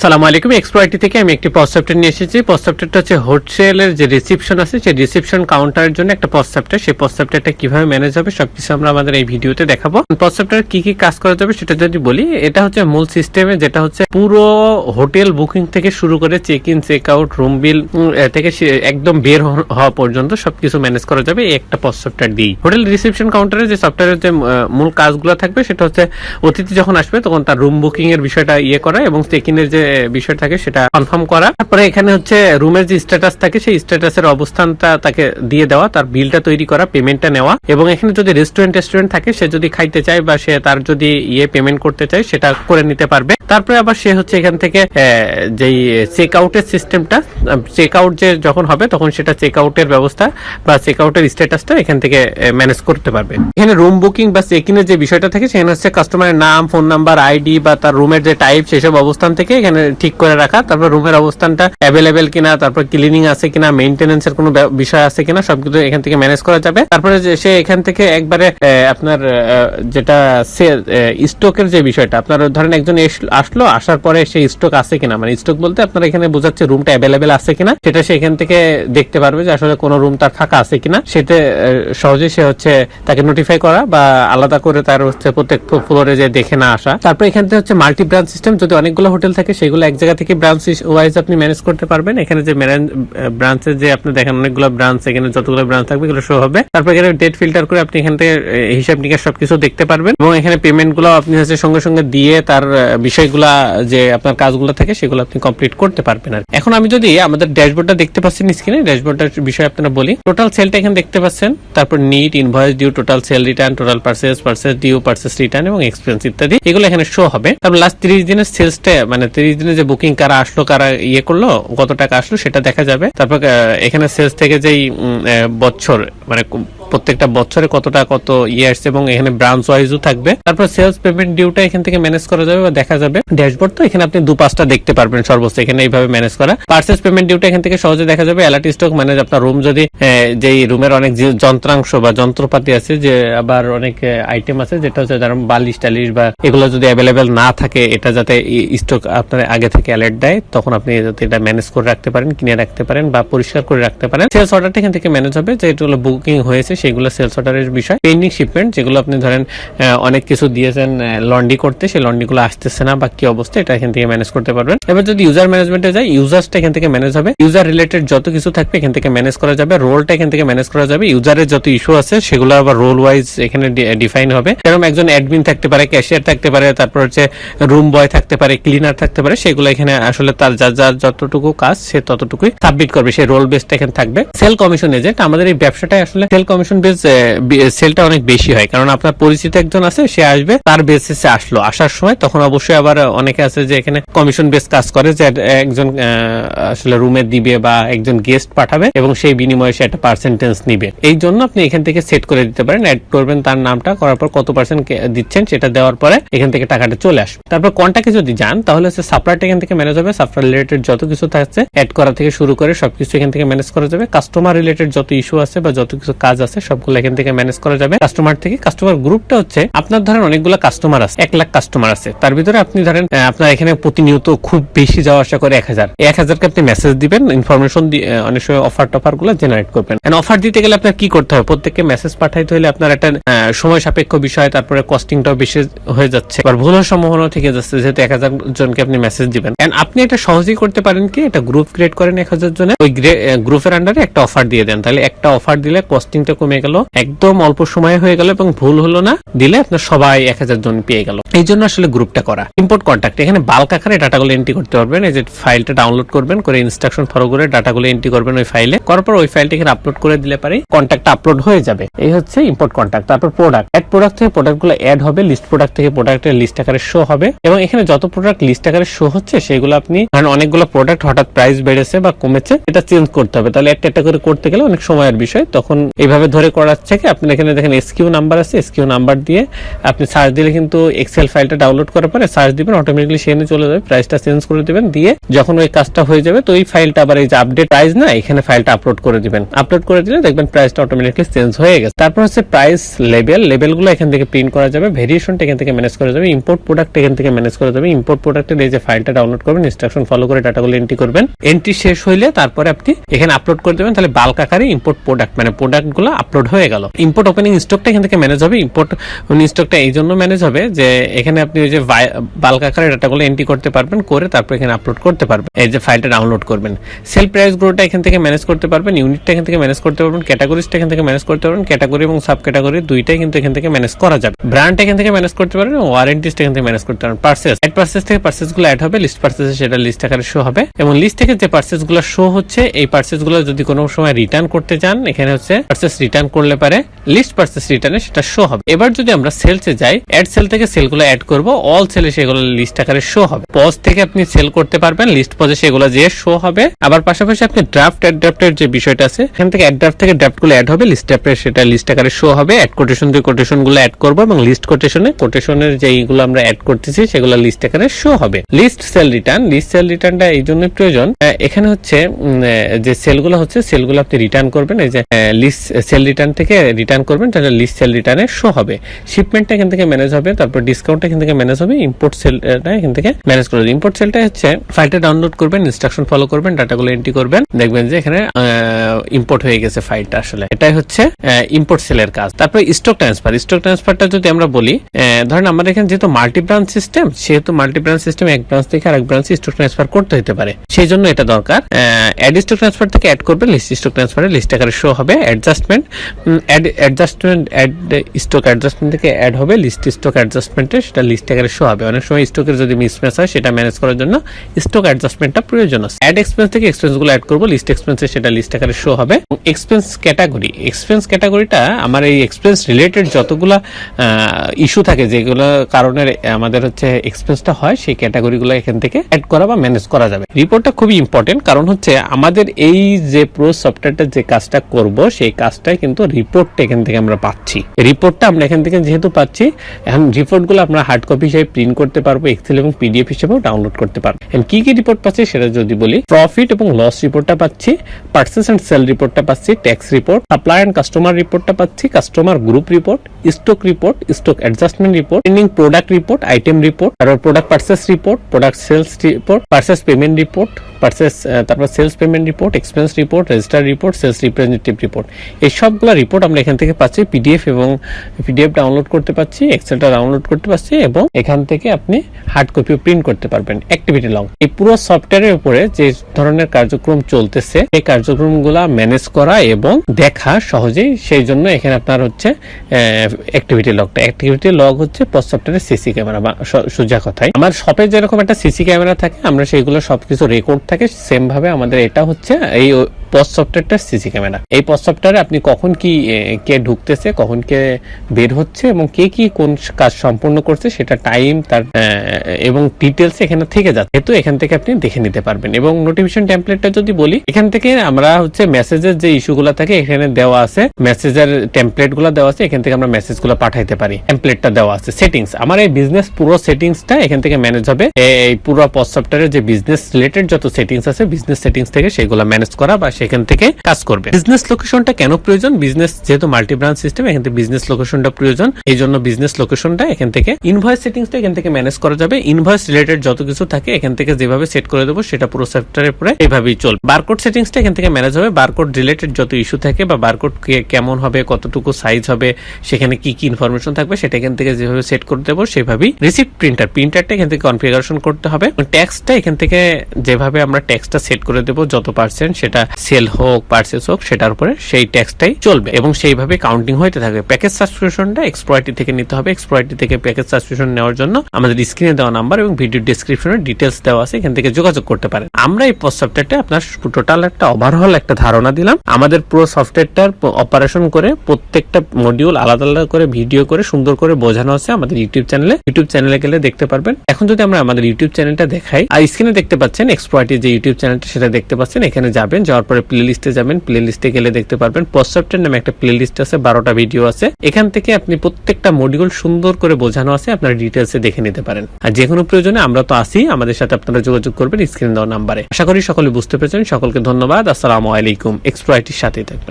আসসালামু আলাইকুম। এক্সপ্রয়টি থেকে আমি একটি পসেপ্টার নিয়ে এসেছি। পসেপ্টারটা হচ্ছে হোটেলের যে রিসিপশন আছে, সেই রিসিপশন কাউন্টারের জন্য একটা পসেপ্টার সেই পসেপ্টারটা কীভাবে ম্যানেজ হবে, সবকিছু আমরা আমাদের এই ভিডিওতে দেখাবো। পসেপ্টার কি কি কাজ করা যাবে সেটা যদি বলি, এটা হচ্ছে মূল সিস্টেমে যেটা হচ্ছে পুরো হোটেল বুকিং থেকে শুরু করে check in check out room bill থেকে একদম বের হওয়া পর্যন্ত সবকিছু ম্যানেজ করা যাবে এই একটা পসেপ্টার দিই হোটেল রিসিপশন কাউন্টারে যে সফটওয়্যারের যে মূল কাজগুলো থাকবে, সেটা হচ্ছে অতিথি যখন আসবে, তখন তার রুম বুকিং এর বিষয়টা ইয়ে করা এবং চেক ইনের যে বিষয় থাকে সেটা কনফার্ম করা। তারপরে এখানে হচ্ছে রুমের যে স্ট্যাটাস থাকে, সেই স্ট্যাটাস এর অবস্থানটা তাকে দিয়ে দেওয়া, তার বিলটা তৈরি করা পেমেন্টটা নেওয়া। এবং এখানে যদি রেস্টুরেন্ট রেস্টুরেন্ট থাকে, সে যদি খাইতে চায় বা সে তার যদি ইয়ে পেমেন্ট করতে চায়, সেটা করে নিতে পারবে। তারপরে আবার সে হচ্ছে এখান থেকে যেই চেক আউটের সিস্টেমটা চেক আউট যে যখন হবে তখন সেটা চেক আউটের ব্যবস্থা বা চেক আউটের স্ট্যাটাসটা এখান থেকে ম্যানেজ করতে পারবে। এখানে রুম বুকিং বা চেক ইনের যে বিষয়টা থাকে, সেখানে হচ্ছে কাস্টমারের নাম ফোন নাম্বার আইডি বা তার রুমের যে টাইপ সেসব অবস্থান থেকে এখানে ঠিক করে রাখা। তারপর রুমের অবস্থানটা অ্যাভেলেবেল কিনা, তারপর ক্লিনিং আছে কিনা মেইনটেনেন্স এর কোনো বিষয় আছে কিনা, সবকিছু এখান থেকে ম্যানেজ করা যাবে। তারপরে সে এখান থেকে একবারে আপনার যেটা স্টকের যে বিষয়টা, আপনার ধরেন একজন আসলো আসার পরে সেই স্টক আছে কিনা? মানে স্টক বলতে আপনার এখানে বোঝাচ্ছে রুমটা অ্যাভেলেবেল আছে কিনা? সেটা সে এখান থেকে দেখতে পারবে যে আসলে কোনো রুম তার ফাঁকা আছে কিনা। সেটা সহজে সে হচ্ছে তাকে নোটিফাই করা বা আলাদা করে তার হচ্ছে প্রত্যেক ফ্লোরে যে দেখে না আসা। তারপর এখান থেকে হচ্ছে মাল্টি ব্রাঞ্চ সিস্টেম যদি অনেকগুলো হোটেল থাকে সেগুলো এক জায়গা থেকে ব্রাঞ্চ ওয়াইজ আপনি ম্যানেজ করতে পারবেন। এখানে যে ব্রাঞ্চের যে আপনি দেখেন অনেকগুলো ব্রাঞ্চ এখানে যতগুলো ব্রাঞ্চ থাকবে এগুলো শো হবে। তারপর এখানে ডেট ফিল্টার করে আপনি এখান থেকে হিসাব নিকাশ সবকিছু দেখতে পারবেন। এবং এখানে পেমেন্টগুলো আপনি হচ্ছে সঙ্গে সঙ্গে দিয়ে তার আহ, বিষয়গুলা যে আপনার কাজগুলো থাকে, সেগুলো আপনি কমপ্লিট করতে পারবেন আর এখন আমি যদি আমাদের ড্যাশবোর্ডটা দেখতে পাচ্ছেন স্ক্রিনে ড্যাশবোর্ডটার বিষয়ে আপনারা বলি। টোটাল সেলটা এখানে দেখতে পাচ্ছেন। তারপর net invoice due total sale return total purchase purchase due purchase return এবং এক্সপেন্স ইত্যাদি। এগুলো এখানে শো হবে। তারপর লাস্ট তিরিশ দিনের সেলসটা মানে তিরিশ দিনের যে বুকিং কারা আসলো, কারা ইয়ে করল, কত টাকা আসলো, সেটা দেখা যাবে। তারপর এখানে সেলস থেকে যেই বছর মানে প্রত্যেকটা বছরে কতটা কত ইয়ে আসছে এবং এখানে ব্রাঞ্চ ওয়াইজও থাকবে। তারপর সেলস পেমেন্ট ডিউটা এখান থেকে ম্যানেজ করা যাবে বা দেখা যাবে। ড্যাশবোর্ড তো এখানে আপনি দু পাঁচটা দেখতে পারবেন সর্বোচ্চ, এখানে এইভাবে ম্যানেজ করা। পার্সেস পেমেন্ট ডিউটা এখান থেকে সহজে দেখা যাবে। অ্যালার্ট স্টক মানে আপনার রুম যদি যেই রুমের অনেক যন্ত্রাংশ বা যন্ত্রপাতি আছে, যে আবার অনেক আইটেম আছে, যেটা হচ্ছে যেমন বালিশ টালিশ বা এগুলো যদি অ্যাভেলেবেল না থাকে, এটা যাতে স্টক আপনার আগে থেকে অ্যালার্ট দেয়, তখন আপনি যাতে এটা ম্যানেজ করে রাখতে পারেন, কিনে রাখতে পারেন বা পরিষ্কার করে রাখতে পারেন। সেলস অর্ডারটা এখান থেকে ম্যানেজ হবে যে এগুলো বুকিং হয়েছে সেগুলো সেলস অর্ডারের বিষয়। পেন্ডিং শিপমেন্ট যেগুলো আপনি ধরেন অনেক কিছু দিয়েছেন লন্ডি করতে, সেই লন্ডি গুলো আসতেছে না বা কি অবস্থা, এটা এখান থেকে ম্যানেজ করতে পারবেন। এবার যদি ইউজার ম্যানেজমেন্টে যাই ইউজার্সটা এখান থেকে ম্যানেজ হবে। ইউজার রিলেটেড যত কিছু থাকবে এখান থেকে ম্যানেজ করা যাবে। রোলটা এখান থেকে ম্যানেজ করা যাবে। ইউজারের যত ইস্যু আছে, সেগুলো আবার রোল ওয়াইজ এখানে ডিফাইন হবে। যেরকম একজন অ্যাডমিন থাকতে পারে ক্যাশিয়ার থাকতে পারে, তারপর হচ্ছে রুম বয় থাকতে পারে ক্লিনার থাকতে পারে, সেগুলো এখানে আসলে তার যা যার যতটুকু কাজ, সে ততটুকুই সাবমিট করবে। সেই রোল বেসটা এখানে থাকবে। সেল কমিশন এজেন্ট আমাদের এই ব্যবসাটাই আসলে সেল কমিশন বেস সেলটা অনেক বেশি হয়। কারণ আপনার পরিচিত একজন আছে, সে আসবে, তার বেসিসে আসলো। আসার সময় তখন অবশ্যই আবার অনেকে আছে যে এখানে কমিশন বেস কাজ করে যে একজন আসলে রুমে দিবে বা একজন গেস্ট পাঠাবে এবং সেই বিনিময়ে সে একটা পার্সেন্টেজ নিবে। এই জন্য আপনি এখান থেকে সেট করে দিতে পারেন। অ্যাড করবেন তার নামটা, করার পর কত পার্সেন্ট দিচ্ছেন সেটা দেওয়ার পরে এখান থেকে টাকাটা চলে আসবে। তারপর কন্টাক্টে যদি যান, তাহলে হচ্ছে সাপ্লাইটা এখান থেকে ম্যানেজ হবে। সাপ্লাই রিলেটেড যত কিছু থাকছে অ্যাড করা থেকে শুরু করে সবকিছু এখান থেকে ম্যানেজ করা যাবে। কাস্টমার রিলেটেড যত ইস্যু আছে বা যত কিছু কাজ আছে সবগুলো এখান থেকে ম্যানেজ করা যাবে। কাস্টমার থেকে কাস্টমার গ্রুপটা হচ্ছে আপনার ধরেন অনেকগুলো কাস্টমার আছে, এক লাখ কাস্টমার আছে। তার ভিতরে আপনি ধরেন আপনার এখানে প্রতিনিয়ত খুব বেশি যাওয়া আসা করে এক হাজার। এক হাজারকে আপনি মেসেজ দিবেন ইনফরমেশন অনেক সময় অফার টফারগুলো জেনারেট করবেন। অফার দিতে গেলে আপনার কি করতে হবে? প্রত্যেককে মেসেজ পাঠাইতে হলে আপনার একটা সময় সাপেক্ষ বিষয়, তারপরে কস্টিংটাও বেশি হয়ে যাচ্ছে। আর ভুলের সম্ভাবনা থেকে যাচ্ছে, যেহেতু এক হাজার জনকে আপনি মেসেজ দিবেন। And আপনি এটা সহজেই করতে পারেন কি, একটা গ্রুপ ক্রিয়েট করেন এক হাজার জনের। ওই গ্রুপের আন্ডারে একটা অফার দিয়ে দেন। তাহলে একটা অফার দিলে কস্টিংটা কমে গেল, একদম অল্প সময়ে হয়ে গেল এবং ভুল হলো না, দিলে আপনার সবাই এক হাজার জন পেয়ে গেল। এই জন্য আসলে গ্রুপটা করা। ইম্পোর্ট কন্ট্যাক্ট এখানে বাল্ক আকারে ডাটাগুলো এন্ট্রি করতে পারবেন, এই যে ফাইলটা ডাউনলোড করবেন, করে ইনস্ট্রাকশন ফলো করে ডাটাগুলো এন্ট্রি করবেন ওই ফাইলে করার পর ওই ফাইলটা এখানে আপলোড করে দিলে পারে কন্ট্যাক্ট আপলোড হয়ে যাবে। এই হচ্ছে ইম্পোর্ট কন্ট্যাক্ট তারপর প্রোডাক্ট অ্যাড প্রোডাক্ট থেকে প্রোডাক্টগুলো অ্যাড হবে লিস্ট প্রোডাক্ট থেকে প্রোডাক্টের লিস্ট আকারে শো হবে এবং এখানে যত প্রোডাক্ট লিস্ট আকারে শো হচ্ছে, সেগুলো আপনি ধরেন অনেকগুলো প্রোডাক্ট হঠাৎ প্রাইস বেড়েছে বা কমেছে, এটা চেঞ্জ করতে হবে। তাহলে একটা একটা করে করতে গেলে অনেক সময়ের বিষয়, তখন এইভাবে ধরে করার থেকে আপনি এখানে দেখেন এসকিউ নাম্বার আছে, এসকিউ নাম্বার দিয়ে আপনি সার্চ দিলে কিন্তু এক্সেল ফাইলটা ডাউনলোড করার পরে সার্চ দিবেন অটোমেটিকলি সেখানে চলে যাবে প্রাইসটা চেঞ্জ করে দিবেন, দিয়ে যখন ওই কাজটা হয়ে যাবে তো ওই ফাইলটা আবার এই যে আপডেট প্রাইস না, এখানে ফাইলটা আপলোড করে দিবেন। আপলোড করে দিলে দেখবেন প্রাইসটা অটোমেটিকলি চেঞ্জ হয়ে গেছে। তারপর হচ্ছে প্রাইস লেভেল লেভেলগুলো এখান থেকে প্রিন্ট করা যাবে ভেরিয়েশনটা এখান থেকে ম্যানেজ করা যাবে ইম্পোর্ট প্রোডাক্ট এখান থেকে ম্যানেজ করা যাবে ইম্পোর্ট প্রোডাক্টের এই যে ফাইলটা ডাউনলোড করবেন ইনস্ট্রাকশন ফলো করে ডাটাগুলো এন্ট্রি করবেন। এন্ট্রি শেষ হইলে তারপরে আপনি এখানে আপলোড করে দেবেন, তাহলে বাল্ক আকারে ইম্পোর্ট প্রোডাক্ট মানে প্রোডাক্টগুলো আপলোড হয়ে গেল। ইম্পোর্ট ওপেনিং স্টকটা এখান থেকে ম্যানেজ হবে। ইম্পোর্ট স্টকটা এই জন্য ম্যানেজ হবে যে এখানে আপনি ওই যে বাল্ক আকারে ডাটাগুলো এন্ট্রি করতে পারবেন, করে তারপর এখানে আপলোড করতে পারবেন। এই যে ফাইলটা ডাউনলোড করবেন। সেল প্রাইস গুলোটা এখান থেকে ম্যানেজ করতে পারবেন ইউনিটটা এখান থেকে ম্যানেজ করতে পারবেন ক্যাটাগরিজটা এখান থেকে ম্যানেজ করতে পারবেন ক্যাটাগরি এবং সাব ক্যাটাগরি দুইটাই কিন্তু এখান থেকে ম্যানেজ করা যাবে। ব্র্যান্ড এখান থেকে ম্যানেজ করতে পারবেন এবং ওয়ারেন্টিসটা এখান থেকে ম্যানেজ করতে পারবেন। পার্সেস অ্যাড পার্সেস থেকে পার্সেসগুলো অ্যাড হবে লিস্ট পার্সেস সেটা লিস্ট আকারে শো হবে। এবং লিস্ট থেকে যে পার্সেসগুলো শো হচ্ছে, এই পার্সেসগুলো যদি কোনো সময় রিটার্ন করতে চান, এখানে হচ্ছে পার্সেস রিটার্ন করলে পারে লিস্ট পার্সেস রিটার্নে সেটা শো হবে। এবার যদি আমরা সেলসে যাই অ্যাড সেল থেকে সেলগুলো অ্যাড করব অল সেলে সেগুলো লিস্ট আকারে শো হবে। পজ থেকে আপনি সেল করতে পারবেন লিস্ট পজে সেগুলো যে শো হবে। আবার পাশাপাশি আপনি ড্রাফট অ্যাড ড্রাফটের যে বিষয়টা আছে, এখান থেকে অ্যাড ড্রাফট থেকে ড্রাফটগুলো অ্যাড হবে লিস্ট ড্রাফটের সেটা লিস্ট আকারে শো হবে। অ্যাড কোটেশন দিয়ে কোটেশনগুলো অ্যাড করব এবং লিস্ট কোটেশনে কোটেশনের যেইগুলো আমরা অ্যাড করতেছি, সেগুলো লিস্ট আকারে শো হবে। List sale return list sale রিটার্নটা এই জন্য প্রয়োজন। এখানে হচ্ছে যে সেলগুলো হচ্ছে সেলগুলো আপনি রিটার্ন করবেন, এই যে লিস্ট সেল রিটার্ন থেকে রিটার্ন করবেন, তাহলে লিস্ট সেল রিটার্নে শো হবে। শিপমেন্টটা এখান থেকে ম্যানেজ হবে, তারপর ডিসকাউন্টটা এখান থেকে ম্যানেজ হবে ইম্পোর্ট সেলটা এখান থেকে ম্যানেজ করে ইম্পোর্ট সেলটা হচ্ছে ফাইলটা ডাউনলোড করবেন ইনস্ট্রাকশন ফলো করবেন ডাটাগুলো এন্ট্রি করবেন, দেখবেন যে এখানে ইম্পোর্ট হয়ে গেছে ফাইলটা আসলে। এটাই হচ্ছে ইম্পোর্ট সেলের কাজ। তারপরে স্টক ট্রান্সফার স্টক ট্রান্সফারটা যদি আমরা বলি ধরেন আমাদের এখানে যেহেতু মাল্টি ব্রাঞ্চ সিস্টেম সেহেতু মাল্টি ব্রাঞ্চ সিস্টেম এক ব্রাঞ্চ থেকে আরেক ব্রাঞ্চে স্টক ট্রান্সফার করতে হতে পারে। সেই জন্য এটা দরকার। অ্যাড স্টক ট্রান্সফার থেকে অ্যাড করবেন লিস্ট স্টক ট্রান্সফারে লিস্ট আকারে শো হবে adjustment add adjustment add stock adjustment থেকে অ্যাড হবে লিস্ট স্টক অ্যাডজাস্টমেন্টে সেটা লিস্ট আকারে শো হবে। অনেক সময় স্টকের যদি মিসম্যাচ হয়, সেটা ম্যানেজ করার জন্য স্টক অ্যাডজাস্টমেন্টটা প্রয়োজন আছে। অ্যাড এক্সপেন্স থেকে এক্সপেন্সগুলো অ্যাড করব লিস্ট এক্সপেন্সে সেটা লিস্ট আকারে শো হবে। এক্সপেন্স ক্যাটাগরি এক্সপেন্স ক্যাটাগরিটা আমার এই এক্সপেন্স রিলেটেড যতগুলা ইস্যু থাকে, যেগুলো কারণে আমাদের হচ্ছে এক্সপেন্সটা হয়, সেই ক্যাটাগরিগুলো এখান থেকে অ্যাড করা বা ম্যানেজ করা যাবে। রিপোর্টটা খুবই ইম্পর্টেন্ট কারণ হচ্ছে আমাদের এই যে প্রো সফটওয়্যারটা যে কাজটা করব, সেই কাজটাই কিন্তু রিপোর্টটা এখান থেকে আমরা পাচ্ছি। রিপোর্টটা আমরা এখান থেকে যেহেতু পাচ্ছি, এখন রিপোর্টগুলো আমরা হার্ড কপি হিসেবে প্রিন্ট করতে পারব এক্সেল এবং পিডিএফ হিসেবেও ডাউনলোড করতে পারব। এখন কি কি রিপোর্ট পাচ্ছি সেটা যদি বলি প্রফিট এবং লস রিপোর্টটা পাচ্ছি পার্সেস অ্যান্ড সেল রিপোর্টটা পাচ্ছি tax report supply and customer রিপোর্টটা পাচ্ছি customer group report stock report stock adjustment report pending product report item report তারপর product purchase report product sales report purchase payment report purchase তারপর sales payment report expense report register report sales representative report এই সবগুলো report আমরা এখান থেকে পাচ্ছি PDF এবং PDF download করতে পাচ্ছি এক্সেলটা ডাউনলোড করতে পারছি এবং এখান থেকে আপনি হার্ড কপিও প্রিন্ট করতে পারবেন অ্যাক্টিভিটি লং এই পুরো সফটওয়্যারের উপরে যে ধরনের কার্যক্রম চলতেছে, এই কার্যক্রমগুলা ম্যানেজ করা এবং দেখা সহজেই, সেই জন্য এখানে আপনার হচ্ছে অ্যাক্টিভিটি লগটা অ্যাক্টিভিটি লগ হচ্ছে পোস্ট সফটওয়্যারের সিসি ক্যামেরা বা সোজা কথায়। আমার শপে যেরকম একটা সিসি ক্যামেরা থাকে, আমরা সেইগুলো সবকিছু রেকর্ড থাকে সেম ভাবে আমাদের এটা হচ্ছে এই পোস্ট সফটওয়্যারটা সিসি ক্যামেরা এই পোস্ট সফটওয়্যারে আপনি কখন কি কে ঢুকতেছে, কখন কে বের হচ্ছে এবং কে কি কোন কাজ সম্পূর্ণ করছে সেটা টাইম তার এবং ডিটেলস এখানে থেকে যাচ্ছে। যেহেতু এখান থেকে আপনি দেখে নিতে পারবেন। এবং নোটিফিকেশন টেমপ্লেটটা যদি বলি, এখান থেকে আমরা হচ্ছে মেসেজের যে ইস্যুগুলো থাকে এখানে দেওয়া আছে মেসেজের টেমপ্লেটগুলো দেওয়া আছে, এখান থেকে আমরা মেসেজগুলো পাঠাইতে পারি। টেমপ্লেটটা দেওয়া আছে। সেটিংস আমার এই বিজনেস পুরো সেটিংসটা এখান থেকে ম্যানেজ হবে। এই পুরো পোস্ট সফটওয়্যারের যে বিজনেস রিলেটেড যত সেটিংস আছে বিজনেস সেটিংস থেকে সেগুলো ম্যানেজ করা বা সেখান থেকে কাজ করবে। বিজনেস লোকেশনটা কেন প্রয়োজন? বিজনেস যেহেতু মাল্টি ব্রাঞ্চ সিস্টেম এখান থেকে বিজনেস লোকেশনটা প্রয়োজন। এই জন্য বিজনেস লোকেশনটা এখান থেকে ইনভয়েস সেটিংসটা এখান থেকে ম্যানেজ করা যাবে। ইনভয়েস রিলেটেড যত কিছু থাকে এখান থেকে যেভাবে সেট করে দেবো, সেটা পুরো সফটওয়্যারের পরে এইভাবেই চলবে বারকোড সেটিংসটা এখান থেকে ম্যানেজ হবে। বারকোড রিলেটেড যত ইস্যু থাকে বা বারকোড কেমন হবে, কতটুকু সাইজ হবে, সেখানে কি কি ইনফরমেশন থাকবে, সেটা এখান থেকে যেভাবে সেট করে দেবো, সেভাবেই রিসিপ্ট প্রিন্টার প্রিন্টারটা এখান থেকে কনফিগারেশন করতে হবে। ট্যাক্সটা এখান থেকে যেভাবে আমরা ট্যাক্সটা সেট করে দেবো, যত পার্সেন্ট সেটা সেল হোক পার্সেস হোক, সেটার উপরে সেই ট্যাক্সটাই চলবে এবং সেইভাবে কাউন্টিং হইতে থাকবে। প্যাকেজ সাবস্ক্রিপশনটা এক্সপ্লয়টি থেকে নিতে হবে। এক্সপ্লয়টি থেকে প্যাকেজ সাবস্ক্রিপশন নেওয়ার জন্য আমাদের স্ক্রিনে দেওয়া নাম্বার এবং ভিডিও ডিসক্রিপশনে ডিটেলস দেওয়া আছে, এখান থেকে যোগাযোগ করতে পারেন। আমরা এই পোস্ট সফটওয়্যারটা আপনার টোটাল একটা ওভারঅল একটা ধারণা দিলাম। আমাদের পুরো সফটওয়্যারটার অপারেশন করে প্রত্যেকটা মডিউল আলাদা আলাদা করে ভিডিও করে সুন্দর করে বোঝানো আছে আমাদের ইউটিউব চ্যানেলে ইউটিউব চ্যানেলে গেলে দেখতে পারবেন। এখন যদি আমরা আমাদের ইউটিউব চ্যানেলটা দেখাই, আর স্ক্রিনে দেখতে পাচ্ছেন এক্সপ্লয়টি যে ইউটিউব চ্যানেলটা সেটা দেখতে পাচ্ছেন, এখানে যাবেন, যাওয়ার পরে উপরে প্লে লিস্টে যাবেন। প্লে লিস্টে গেলে দেখতে পারবেন। পশ্চাপ্টের নামে একটা প্লে লিস্ট আছে, বারোটা ভিডিও আছে। এখান থেকে আপনি প্রত্যেকটা মডিউল সুন্দর করে বোঝানো আছে, আপনার ডিটেলসে দেখে নিতে পারেন। আর যে কোনো প্রয়োজনে আমরা তো আসি আমাদের সাথে আপনারা যোগাযোগ করবেন স্ক্রিন দেওয়া নাম্বারে। আশা করি সকলে বুঝতে পেরেছেন। সকলকে ধন্যবাদ। আসসালামু আলাইকুম। এক্সপ্রাইটির সাথেই থাকবেন।